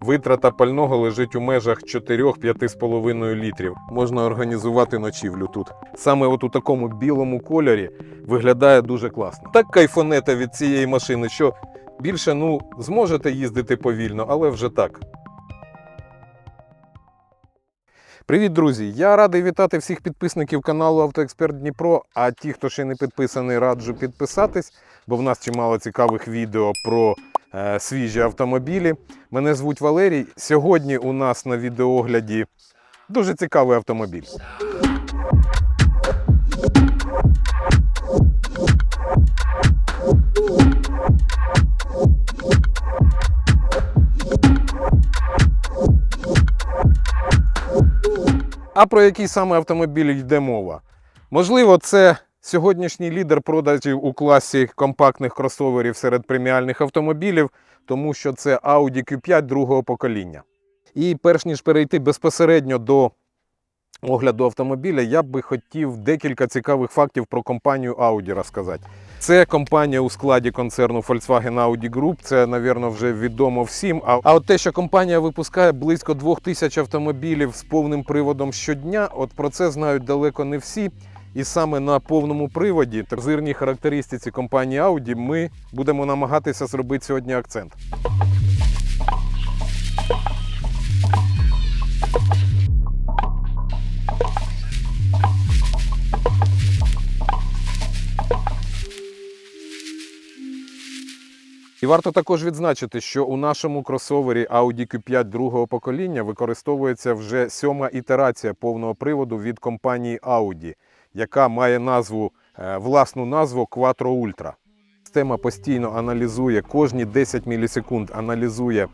витрата пального лежить у межах 4-5,5 літрів. Можна організувати ночівлю тут. Саме от у такому білому кольорі виглядає дуже класно. Так кайфонете від цієї машини, що більше ну зможете їздити повільно, але вже так. Привіт, друзі! Я радий вітати всіх підписників каналу Автоексперт Дніпро. А ті, хто ще не підписаний, раджу підписатись, бо в нас чимало цікавих відео про свіжі автомобілі. Мене звуть Валерій. Сьогодні у нас на відеогляді дуже цікавий автомобіль. А про який саме автомобіль йде мова? Можливо, це сьогоднішній лідер продажів у класі компактних кросоверів серед преміальних автомобілів, тому що це Audi Q5 другого покоління. І перш ніж перейти безпосередньо до огляду автомобіля, я би хотів декілька цікавих фактів про компанію Audi розказати. Це компанія у складі концерну Volkswagen Audi Group. Це, напевно, вже відомо всім. А, а от те, що компанія випускає близько 2000 автомобілів з повним приводом щодня, от про це знають далеко не всі. І саме на повному приводі, терзирній характеристиці компанії Audi, ми будемо намагатися зробити сьогодні акцент. І варто також відзначити, що у нашому кросовері Audi Q5 другого покоління використовується вже сьома ітерація повного приводу від компанії Audi, яка має назву е, власну назву Quattro Ultra. Система постійно аналізує кожні 10 мілісекунд, аналізує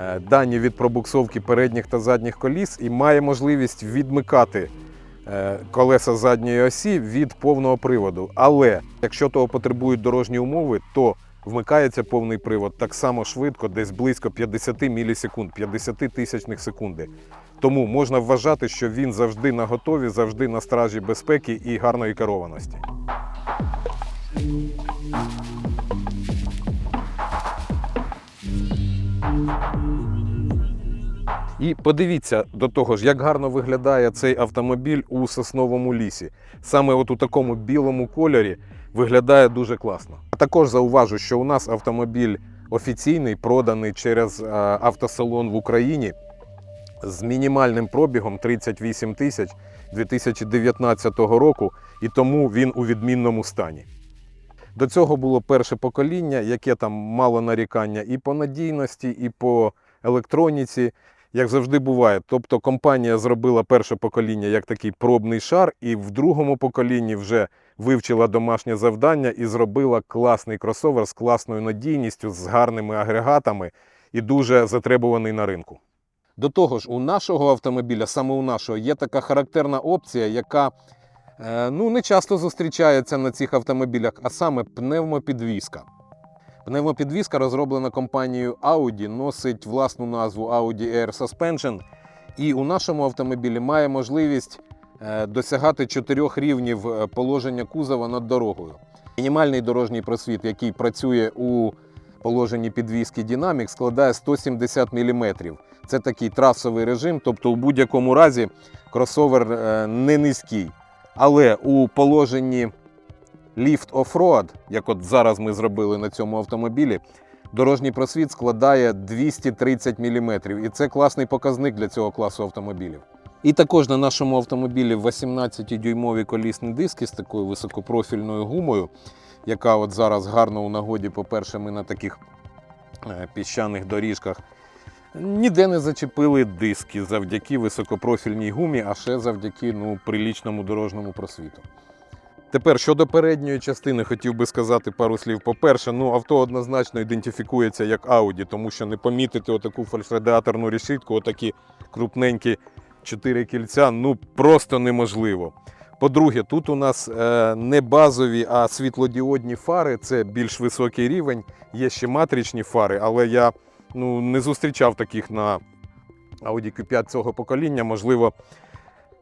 е, дані від пробуксовки передніх та задніх коліс і має можливість відмикати е, колеса задньої осі від повного приводу. Але якщо того потребують дорожні умови, то вмикається повний привод так само швидко, десь близько 50 мілісекунд, 50 тисячних секунди. Тому можна вважати, що він завжди на готові, завжди на стражі безпеки і гарної керованості. І подивіться до того ж, як гарно виглядає цей автомобіль у сосновому лісі. Саме от у такому білому кольорі виглядає дуже класно. А також зауважу, що у нас автомобіль офіційний, проданий через е, автосалон в Україні з мінімальним пробігом 38 тисяч 2019 року, і тому він у відмінному стані. До цього було перше покоління, яке там мало нарікання і по надійності, і по електроніці, як завжди буває. Тобто компанія зробила перше покоління як такий пробний шар, і в другому поколінні вже вивчила домашнє завдання і зробила класний кросовер з класною надійністю, з гарними агрегатами і дуже затребуваний на ринку. До того ж, у нашого автомобіля, саме у нашого, є така характерна опція, яка е, ну, не часто зустрічається на цих автомобілях, а саме пневмопідвізка. Пневмопідвізка, розроблена компанією Audi, носить власну назву Audi Air Suspension. І у нашому автомобілі має можливість е, досягати чотирьох рівнів е, положення кузова над дорогою. Мінімальний дорожній просвіт, який працює у положенні підвізки Dynamic, складає 170 мм. Це такий трасовий режим, тобто у будь-якому разі кросовер е, не низький. Але у положенні Lift Off-Road, як от зараз ми зробили на цьому автомобілі, дорожній просвіт складає 230 мм. І це класний показник для цього класу автомобілів. І також на нашому автомобілі 18-дюймові колісні диски з такою високопрофільною гумою, яка от зараз гарно у нагоді, по-перше, ми на таких е, піщаних доріжках. Ніде не зачепили диски завдяки високопрофільній гумі, а ще завдяки ну, прилічному дорожньому просвіту. Тепер щодо передньої частини, хотів би сказати пару слів. По-перше, ну авто однозначно ідентифікується як Audi, тому що не помітити отаку фальшрадіаторну решітку, отакі крупненькі чотири кільця, ну просто неможливо. По-друге, тут у нас е, не базові, а світлодіодні фари це більш високий рівень. Є ще матричні фари, але я ну, не зустрічав таких на Audi Q5 цього покоління. Можливо,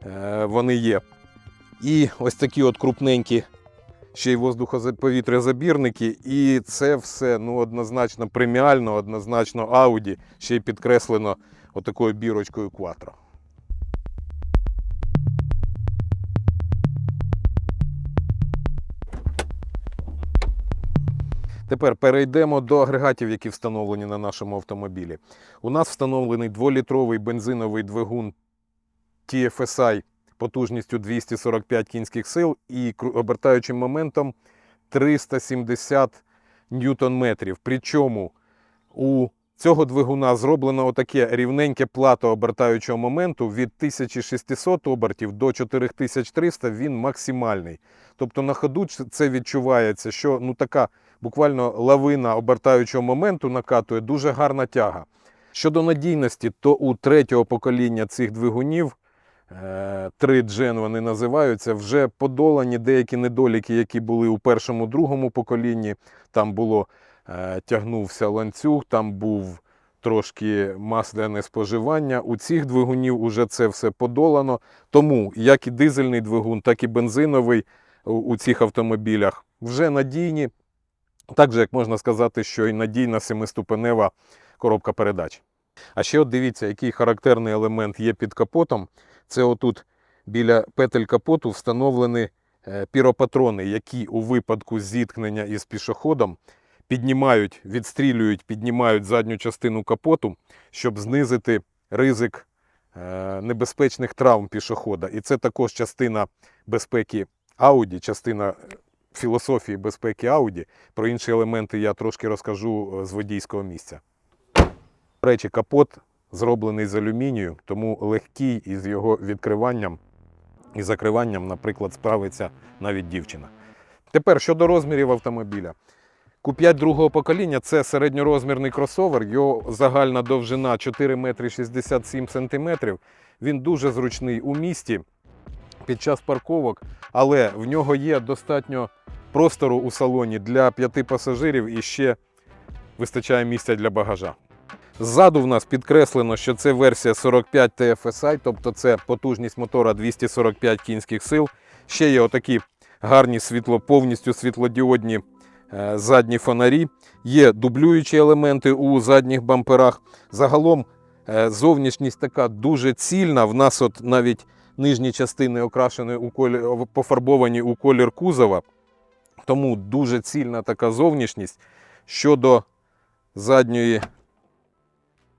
е, вони є. І ось такі от крупненькі ще й воздухоповітрязабірники, і це все ну, однозначно преміально, однозначно Audi, ще й підкреслено отакою бірочкою Quattro. Тепер перейдемо до агрегатів, які встановлені на нашому автомобілі. У нас встановлений 2-літровий бензиновий двигун TFSI потужністю 245 кінських сил і обертаючим моментом 370 ньютон-метрів. Причому у цього двигуна зроблено отаке рівненьке плато обертаючого моменту від 1600 обертів до 4300 він максимальний. Тобто на ходу це відчувається, що ну така буквально лавина обертаючого моменту накатує дуже гарна тяга. Щодо надійності, то у третього покоління цих двигунів, 3 Gen вони називаються, вже подолані деякі недоліки, які були у першому, другому поколінні. Там було е, тягнувся ланцюг, там був трошки масляне споживання. У цих двигунів уже це все подолано. Тому як і дизельний двигун, так і бензиновий у цих автомобілях вже надійні. Так же, як можна сказати, що і надійна семиступенева коробка передач. А ще от дивіться, який характерний елемент є під капотом. Це отут біля петель капоту встановлені е, піропатрони, які у випадку зіткнення із пішоходом піднімають, відстрілюють, піднімають задню частину капоту, щоб знизити ризик е, небезпечних травм пішохода. І це також частина безпеки Audi, частина філософії безпеки Audi. Про інші елементи я трошки розкажу е, з водійського місця. До речі, капот зроблений з алюмінію, тому легкий із його відкриванням і закриванням, наприклад, справиться навіть дівчина. Тепер щодо розмірів автомобіля. Q5 другого покоління це середньорозмірний кросовер, його загальна довжина 4 метри 67 сантиметрів. Він дуже зручний у місті під час парковок, але в нього є достатньо простору у салоні для п'яти пасажирів і ще вистачає місця для багажа. Ззаду в нас підкреслено, що це версія 45 TFSI, тобто це потужність мотора 245 кінських сил. Ще є отакі гарні світло, повністю світлодіодні е, задні фонарі. Є дублюючі елементи у задніх бамперах. Загалом е, зовнішність така дуже цільна. В нас от навіть нижні частини окрашені у колір, пофарбовані у колір кузова. Тому дуже цільна така зовнішність. Щодо задньої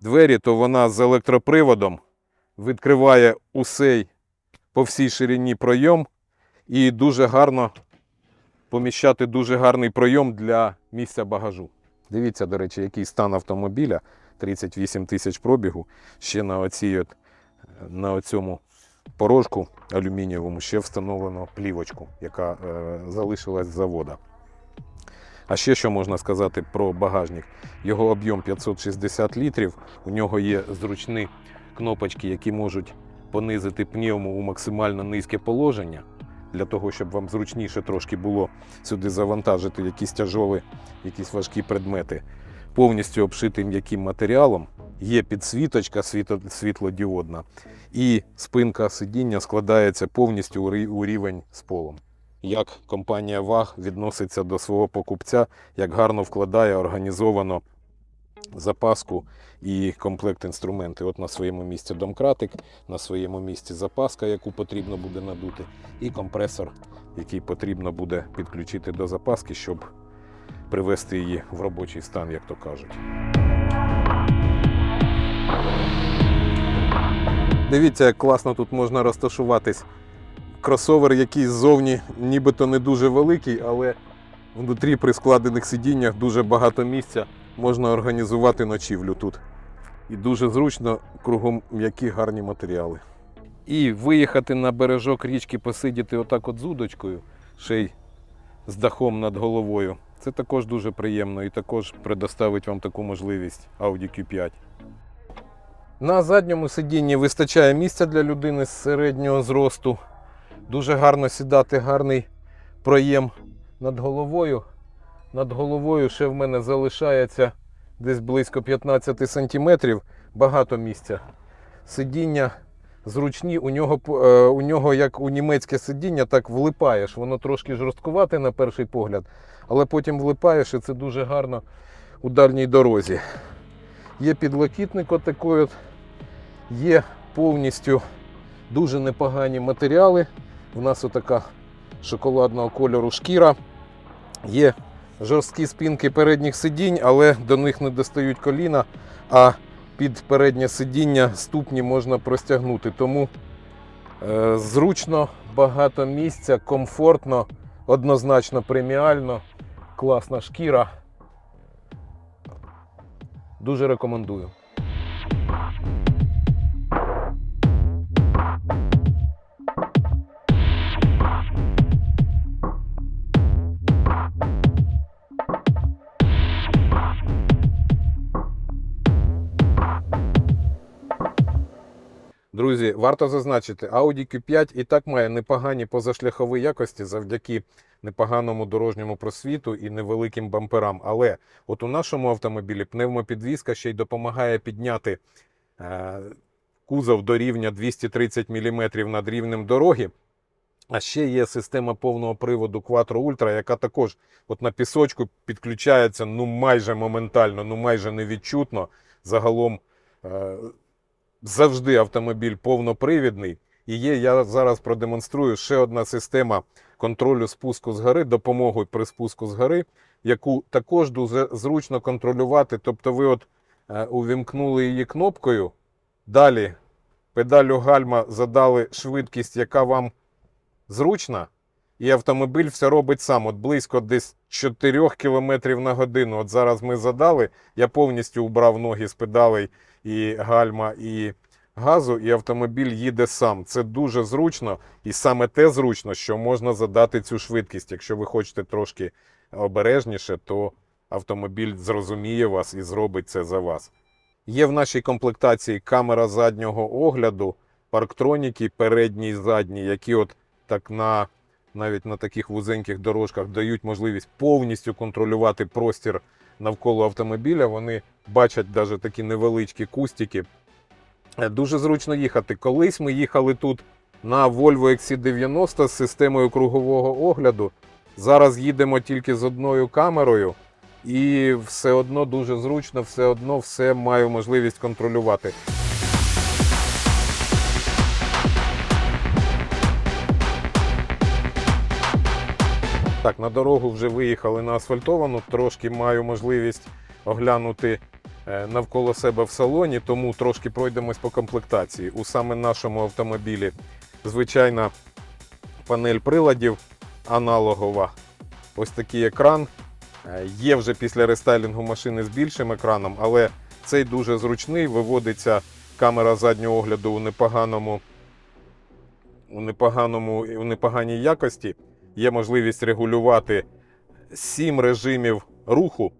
двері, то вона з електроприводом відкриває усей по всій ширині пройом і дуже гарно поміщати дуже гарний пройом для місця багажу. Дивіться, до речі, який стан автомобіля. 38 тисяч пробігу. Ще на оцій от, на оцьому порожку алюмінієвому ще встановлено плівочку, яка е, залишилась з завода. А ще що можна сказати про багажник? Його об'єм 560 літрів. У нього є зручні кнопочки, які можуть понизити пневму у максимально низьке положення, для того, щоб вам зручніше трошки було сюди завантажити якісь тяжолі, якісь важкі предмети. Повністю обшитий м'яким матеріалом. Є підсвіточка світлодіодна, і спинка сидіння складається повністю у рівень з полом як компанія ВАГ відноситься до свого покупця, як гарно вкладає організовано запаску і комплект інструментів. От на своєму місці домкратик, на своєму місці запаска, яку потрібно буде надути, і компресор, який потрібно буде підключити до запаски, щоб привести її в робочий стан, як то кажуть. Дивіться, як класно тут можна розташуватись кросовер, який ззовні нібито не дуже великий, але внутрі при складених сидіннях дуже багато місця. Можна організувати ночівлю тут. І дуже зручно, кругом м'які гарні матеріали. І виїхати на бережок річки, посидіти отак от з удочкою, ще й з дахом над головою. Це також дуже приємно і також предоставить вам таку можливість Audi Q5. На задньому сидінні вистачає місця для людини з середнього зросту. Дуже гарно сідати, гарний проєм над головою. Над головою ще в мене залишається десь близько 15 см. Багато місця. Сидіння зручні. У нього, е, у нього як у німецьке сидіння, так влипаєш. Воно трошки жорсткувате на перший погляд, але потім влипаєш і це дуже гарно у дальній дорозі. Є підлокітник отакий от, є повністю дуже непогані матеріали. У нас отака шоколадного кольору шкіра. Є жорсткі спинки передніх сидінь, але до них не достають коліна, а під переднє сидіння ступні можна простягнути. Тому е, зручно, багато місця, комфортно, однозначно преміально, класна шкіра. Дуже рекомендую. Друзі, варто зазначити, Audi Q5 і так має непогані позашляхові якості завдяки непоганому дорожньому просвіту і невеликим бамперам. Але от у нашому автомобілі пневмопідвізка ще й допомагає підняти е, кузов до рівня 230 мм над рівнем дороги. А ще є система повного приводу Quattro Ultra, яка також от на пісочку підключається ну майже моментально, ну майже невідчутно. Загалом е, завжди автомобіль повнопривідний. І є, я зараз продемонструю ще одна система контролю спуску з гори, допомогою при спуску з гори, яку також дуже зручно контролювати. Тобто ви от е, увімкнули її кнопкою, далі педалю гальма задали швидкість, яка вам зручна, і автомобіль все робить сам. От близько десь 4 км на годину. От зараз ми задали, я повністю убрав ноги з педалей і гальма, і газу, і автомобіль їде сам. Це дуже зручно, і саме те зручно, що можна задати цю швидкість. Якщо ви хочете трошки обережніше, то автомобіль зрозуміє вас і зробить це за вас. Є в нашій комплектації камера заднього огляду, парктроніки передні і задні, які от так на навіть на таких вузеньких дорожках дають можливість повністю контролювати простір навколо автомобіля. Вони бачать навіть такі невеличкі кустики. Е, Дуже зручно їхати. Колись ми їхали тут на Volvo XC90 з системою кругового огляду. Зараз їдемо тільки з одною камерою, і все одно дуже зручно, все одно все маю можливість контролювати. Так, на дорогу вже виїхали на асфальтовану, трошки маю можливість оглянути е, навколо себе в салоні, тому трошки пройдемось по комплектації. У саме нашому автомобілі звичайна панель приладів аналогова. Ось такий екран. Е, Є вже після рестайлінгу машини з більшим екраном, але цей дуже зручний. Виводиться камера заднього огляду у непоганому, у непоганому, у непоганій якості. Є можливість регулювати 7 режимів руху.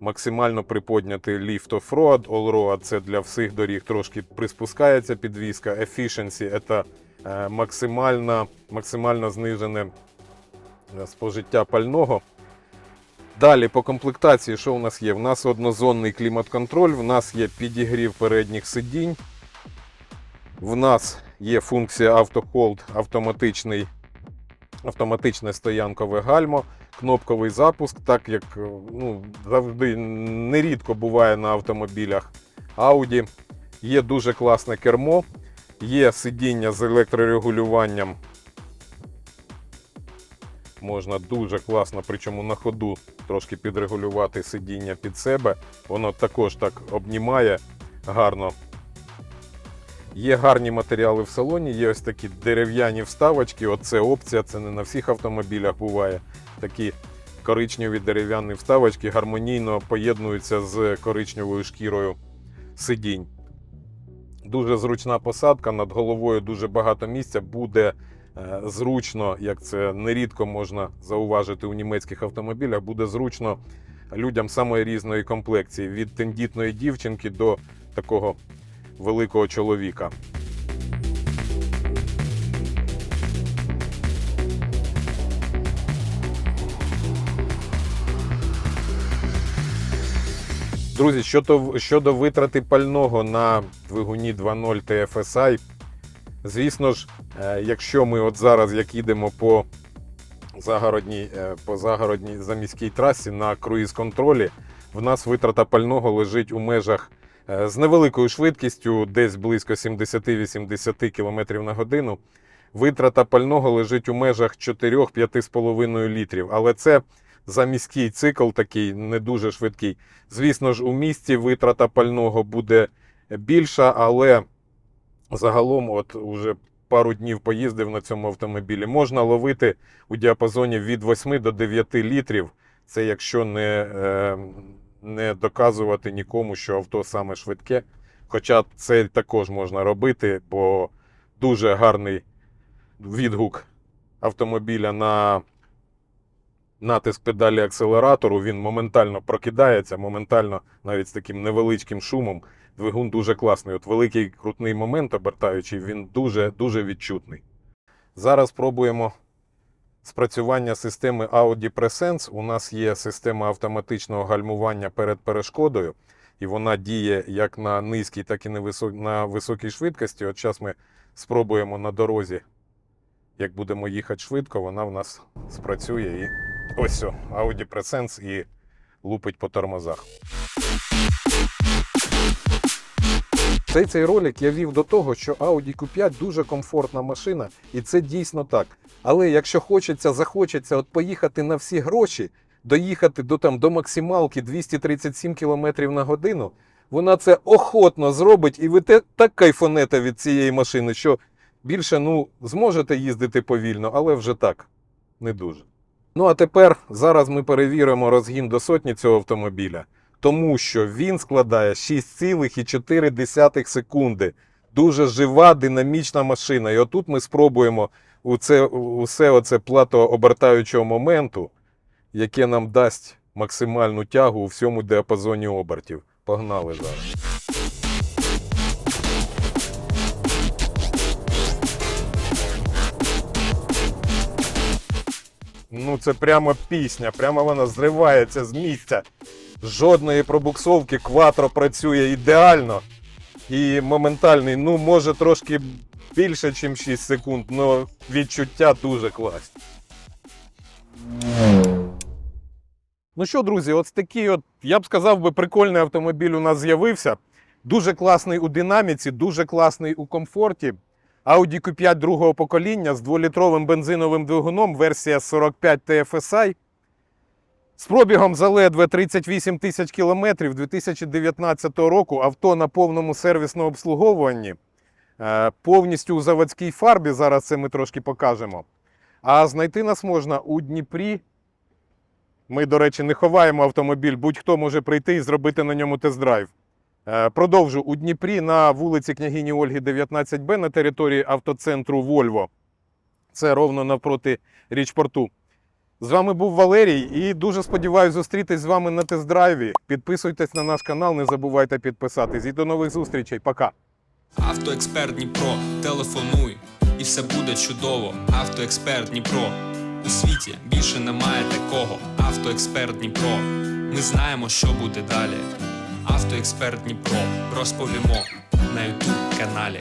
Максимально приподняти Off-Road, All-Road – це для всіх доріг трошки приспускається підвізка. Efficiency – це е, максимально, максимально знижене е, спожиття пального. Далі по комплектації, що у нас є? У нас однозонний клімат-контроль, в нас є підігрів передніх сидінь. В нас є функція автохолд, автоматичний, автоматичне стоянкове гальмо, кнопковий запуск, так як е, ну, завжди нерідко буває на автомобілях Audi. Є дуже класне кермо, є сидіння з електрорегулюванням. Можна дуже класно, причому на ходу трошки підрегулювати сидіння під себе. Воно також так обнімає гарно. Є гарні матеріали в салоні, є ось такі дерев'яні вставочки. Оце опція, це не на всіх автомобілях буває. Такі коричневі дерев'яні вставочки гармонійно поєднуються з коричневою шкірою сидінь. Дуже зручна посадка, над головою дуже багато місця. Буде е, зручно, як це нерідко можна зауважити у німецьких автомобілях, буде зручно людям самої різної комплекції, від тендітної дівчинки до такого великого чоловіка. Друзі, щодо, щодо витрати пального на двигуні 2.0 TFSI, звісно ж, е, якщо ми от зараз як їдемо по загородній, е, по загородній заміській трасі на круїз-контролі, в нас витрата пального лежить у межах з невеликою швидкістю, десь близько 70-80 км на годину. Витрата пального лежить у межах 4-5,5 літрів. Але це за міський цикл такий не дуже швидкий. Звісно ж, у місті витрата пального буде більша, але загалом, от уже пару днів поїздив на цьому автомобілі, можна ловити у діапазоні від 8 до 9 літрів. Це якщо не, е, не доказувати нікому, що авто саме швидке. Хоча це також можна робити, бо дуже гарний відгук автомобіля на натиск педалі акселератору. Він моментально прокидається, моментально навіть з таким невеличким шумом. Двигун дуже класний. От великий крутний момент обертаючий, він дуже дуже відчутний. Зараз спробуємо спрацювання системи Audi Presense. У нас є система автоматичного гальмування перед перешкодою, і вона діє як на низькій, так і на високій швидкості. От зараз ми спробуємо на дорозі, як будемо їхати швидко, вона в нас спрацює і ось все, Audi Presense і лупить по тормозах. Цей цей ролик я вів до того, що Audi Q5 дуже комфортна машина, і це дійсно так. Але якщо хочеться, захочеться от поїхати на всі гроші, доїхати до там до максималки 237 км на годину, вона це охотно зробить, і ви те, так кайфанете від цієї машини, що більше ну зможете їздити повільно, але вже так, не дуже. Ну а тепер зараз ми перевіримо розгін до сотні цього автомобіля тому що він складає 6,4 секунди. Дуже жива, динамічна машина. І отут ми спробуємо у це, усе оце плато обертаючого моменту, яке нам дасть максимальну тягу у всьому діапазоні обертів. Погнали зараз. Ну, це прямо пісня, прямо вона зривається з місця. Жодної пробуксовки, кватро працює ідеально. І моментальний, ну, може трошки більше, ніж 6 секунд, але відчуття дуже класні. Ну що, друзі, от такий от, я б сказав би, прикольний автомобіль у нас з'явився. Дуже класний у динаміці, дуже класний у комфорті. Audi Q5 другого покоління з 2-літровим бензиновим двигуном, версія 45 TFSI. З пробігом заледве 38 тисяч кілометрів 2019 року авто на повному сервісному обслуговуванні, е, повністю у заводській фарбі. Зараз це ми трошки покажемо. А знайти нас можна у Дніпрі. Ми, до речі, не ховаємо автомобіль, будь-хто може прийти і зробити на ньому тест-драйв. Е, Продовжу у Дніпрі на вулиці княгині Ольги 19Б на території автоцентру Вольво. Це ровно навпроти річпорту. З вами був Валерій і дуже сподіваюся зустрітись з вами на тест-драйві. Підписуйтесь на наш канал, не забувайте підписатись. І до нових зустрічей. Пока. Автоексперт Дніпро, телефонуй, і все буде чудово. Автоексперт Дніпро. У світі більше немає такого. Автоексперт Дніпро. Ми знаємо, що буде далі. Автоексперт Дніпро. Розповімо на ютуб каналі.